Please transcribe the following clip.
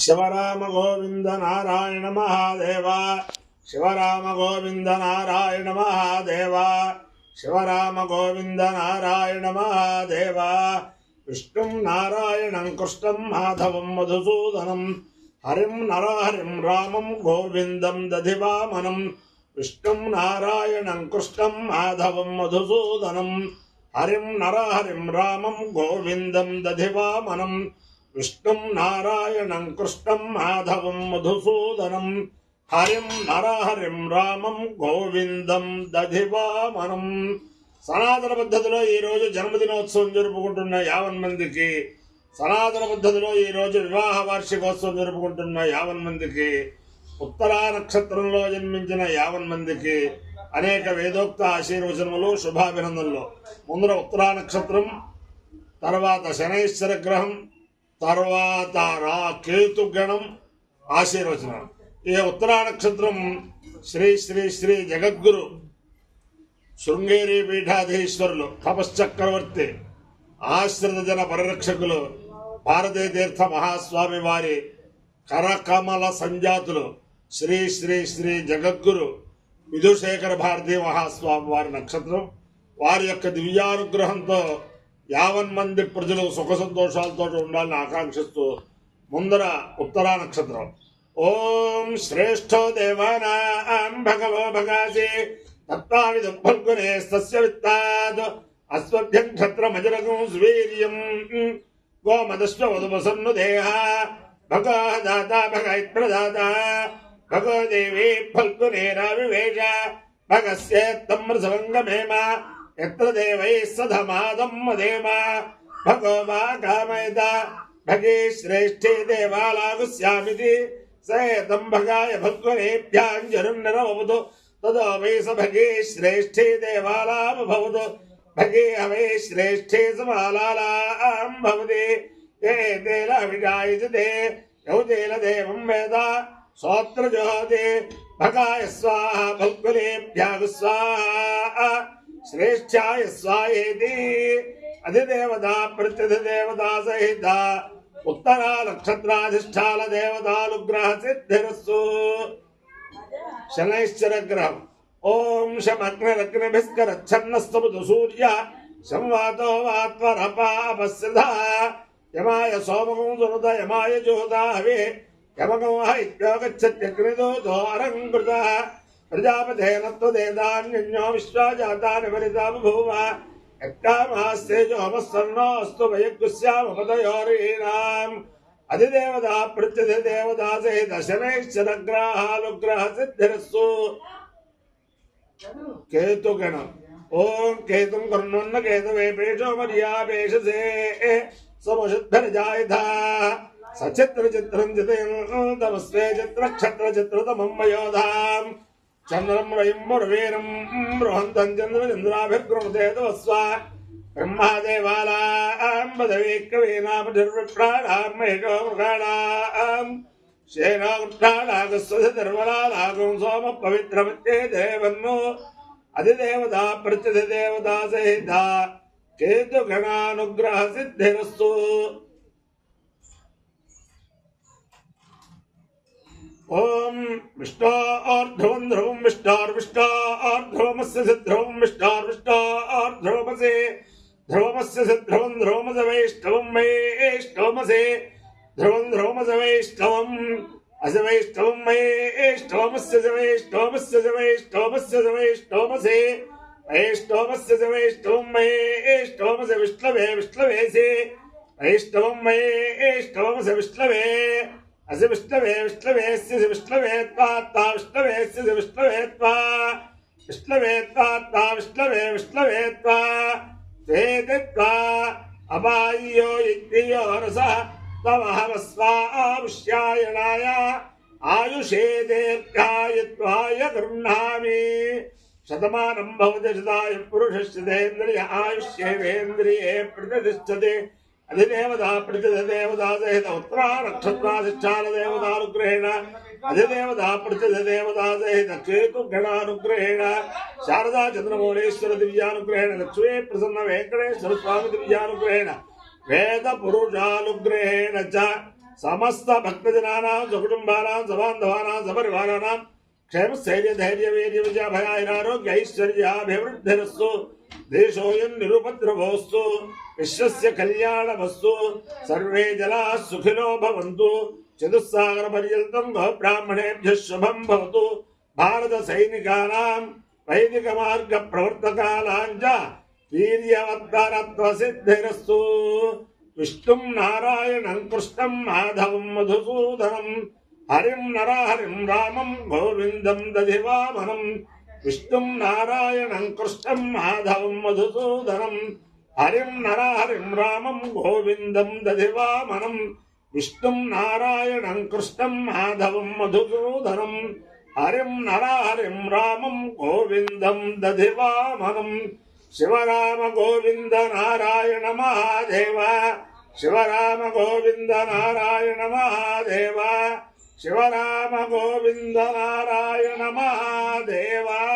శివరామ గోవింద నారాయణ మహాదేవ. శివరామ గోవింద నారాయణ మహాదేవ. శివరామ గోవింద నారాయణ మహాదేవ. విష్ణుం నారాయణం కృష్ణం మాధవం మధుసూదనం. హరిం నరహరిం రామం గోవిందం దధివామనం. విష్ణుం నారాయణం కృష్ణం మాధవం మధుసూదనం. హరిం నరహరిం రామం గోవిందం దధివామనం. విష్ణుం నారాయణం కృష్ణం మాధవం మధుసూదనం హరిం నరహరిం రామం గోవిందం దధివామనం. సనాతన పద్ధతిలో ఈరోజు జన్మదినోత్సవం జరుపుకుంటున్న యావన్ మందికి సనాతన పద్ధతిలో ఈరోజు వివాహ వార్షికోత్సవం జరుపుకుంటున్న యావన్ మందికి ఉత్తరా నక్షత్రంలో జన్మించిన యావన్ మందికి అనేక వేదోక్త ఆశీర్వచనములు శుభాభినందనలు. ముందర ఉత్తరా నక్షత్రం తర్వాత శనైశ్వర గ్రహం తర్వాత రా కేతు గణం ఆశీర్వచనం. ఈ ఉత్తరా నక్షత్రం శ్రీ శ్రీ శ్రీ జగద్గురు శృంగేరి పీఠాధీశ్వరులు తపశ్చక్రవర్తి ఆశ్రిత జన పరిరక్షకులు భారతీ తీర్థ మహాస్వామి వారి కరకమల సంజాతులు శ్రీ శ్రీ శ్రీ జగద్గురు విధుశేఖర భారతీ మహాస్వామి వారి నక్షత్రం వారి యొక్క దివ్యానుగ్రహంతో యావన్ మంది ప్రజలు సుఖ సంతోషాలతో ఉండాలని ఆకాంక్షిస్తూ ముందర ఉత్తరా నక్షత్రం. ఓం శ్రేష్ఠో దేవానాం భగవో భగాసి తత్వావిధం ఫల్గునే సస్య విత్తాద్. అస్వభ్యం క్షత్రమజరగం స్వీర్యం. గోమదశ్వ వధువసన్ను దేహ. భగ దాత భగ ప్రదాత. భగో దేవి ఫల్గునేరావివేశ భగస్యేత్తమృసవంగమేమ ఎత్ర దేవై సధమాదం మదేమ? భగో వా కామయత భగే శ్రేష్ఠే దేవాలాగుస్యామితి సేతం భగాయ భగ్వనేభ్యాంజనం నిరవదు తదో వై స భగే శ్రేష్ఠే దేవాలామ భవతు. భగే హవే శ్రేష్ఠే సమాలాలాం భవతి. ఏ తేల విజాయతే యౌతేల దేవం వేద. సోత్ర జోహతే భగాయ శ్రేష్టాయ భగ్వనేభ్యాగు స్వాహ శ్రేష్ఠాయ స్వాయేతి అధిదేవత ప్రత్యధిదేవత సహిత. ఉత్తరా నక్షత్రాధిష్టాన దేవతానుగ్రహ సిద్ధిరస్సు. శనైశ్చర గ్రహం ఓం శమగ్నిరగ్నిభిస్కరచ్ఛన్నస్తముదు సూర్య. సంవాతో వాత్వరపాపస్యధ యమాయ సోమకం సునుత యమాయ జ్యోతా హవే యమకం హైత్యోగచ్చత్యగ్నిదో అరంకృత ప్రజాపతేన త్వదేదాన్యో విశ్వాజాతాని వరితా బభూవ యక్కామాస్తేజోమస్సన్నోస్తు వయగ్గుస్యామపదయోరీణాం అధిదేవతా ప్రత్యధిదేవతా సహిత శనైశ్చరగ్రహానుగ్రహ సిద్ధిరస్సు కేతుగణం ఓం కేతుం కర్ణున్న కేతవే పేషో మర్యాపేషసే సముషుద్ధరజాయథ సచిత్ర చిత్రం చితమస్వే చిత్ర క్షత్ర చిత్రతమం వయోధాం చంద్రం బృహంతం చంద్ర బ్రహ్మాదేవాలాం పదవీ కవీనామధిర్విప్రాణాం మహిషో సోమ పవిత్రమిత్యే దేవన్ను. అధిదేవతా ప్రత్యధిదేవతా సహిత కేతుగణానుగ్రహ సిద్ధిరస్తు ఓం విష్ణోర్ధ్రువం ధ్రువం విష్ణోర్విష్ణోర్ధ్రువమస్య సిద్ధ్రువం విష్ణోర్విష్ణోర్ధ్రువమసే ధ్రువమస్య సిద్ధ్రువం ధ్రువమస వైష్ణవం వైష్ణవమసే ధ్రువం ధ్రువమస వైష్ణవం అస వైష్ణవం వైష్ణవమస్య స వైష్ణవమస్య స వైష్ణవమస్య స వైష్ణవమసే వైష్ణవమస్య స వైష్ణవం వైష్ణవమస విష్ణవే విష్ణవేసే వైష్ణవం వైష్ణవమస విష్ణవే అసి విష్ణవే విష్ణవేస్య విష్ణవే త్వాత్తా విష్ణవేస్య విష్ణవే త్వా విష్ణవే త్వాత్తా విష్ణవే విష్ణవే త్వా త్వేతి త్వా అపాయ్యో యజ్ఞయో రస తమహమస్వాముష్యాయణాయ ఆయుషే దీర్ఘాయత్వాయ గృహ్ణామి శతమానం భవతి ప్రతిదేవతా సహిత ఉత్తరా నక్షత్రాధిష్టాన దేవతానుగ్రహేణ అధిదేవత ప్రతిదేవతా సహిత కేతు గణానుగ్రహేణ శారదా చంద్రమౌళేశ్వర దివ్యానుగ్రహేణ. లక్ష్మీ ప్రసన్న వెంకటేశ్వర స్వామి దివ్యానుగ్రహేణ. వేద పురుషానుగ్రహేణ చ. సమస్త భక్తజనానాం సకుటుంబానాం సబాంధవానాం సపరివారానాం. క్షేమ స్థైర్య ధైర్య వీర్య విజయ భయారోగ్య ఐశ్వర్యాభివృద్ధిరస్సు దేశోయం నిరుపద్రవోస్తు విశ్వస్య కళ్యాణమస్తు సర్వే జలా సుఖినో భవంతు చతుస్సాగర పర్యంతం బ్రాహ్మణేభ్య శుభం భవతు. భారత సైనికానాం వైదిక మార్గ ప్రవర్తకానాం చ వీర్యవత్తరత్వ సిద్ధిరస్తు విష్ణుం నారాయణం కృష్ణం మాధవం మధుసూదనం హరిం నరహరిం రామం గోవిందం దధివామనం విష్ణుం నారాయణం కృష్ణం మాధవం మధుసూదనం. హరిం నరహరిం రామం గోవిందం దధివామనం. విష్ణుం నారాయణం కృష్ణం మాధవం మధుసూదనం. హరిం నరహరిం రామం గోవిందం దధివామనం. శివరామ గోవింద నారాయణ మహాదేవ. శివరామ గోవింద నారాయణ మహాదేవ. శివరామ గోవింద నారాయణ మహాదేవా.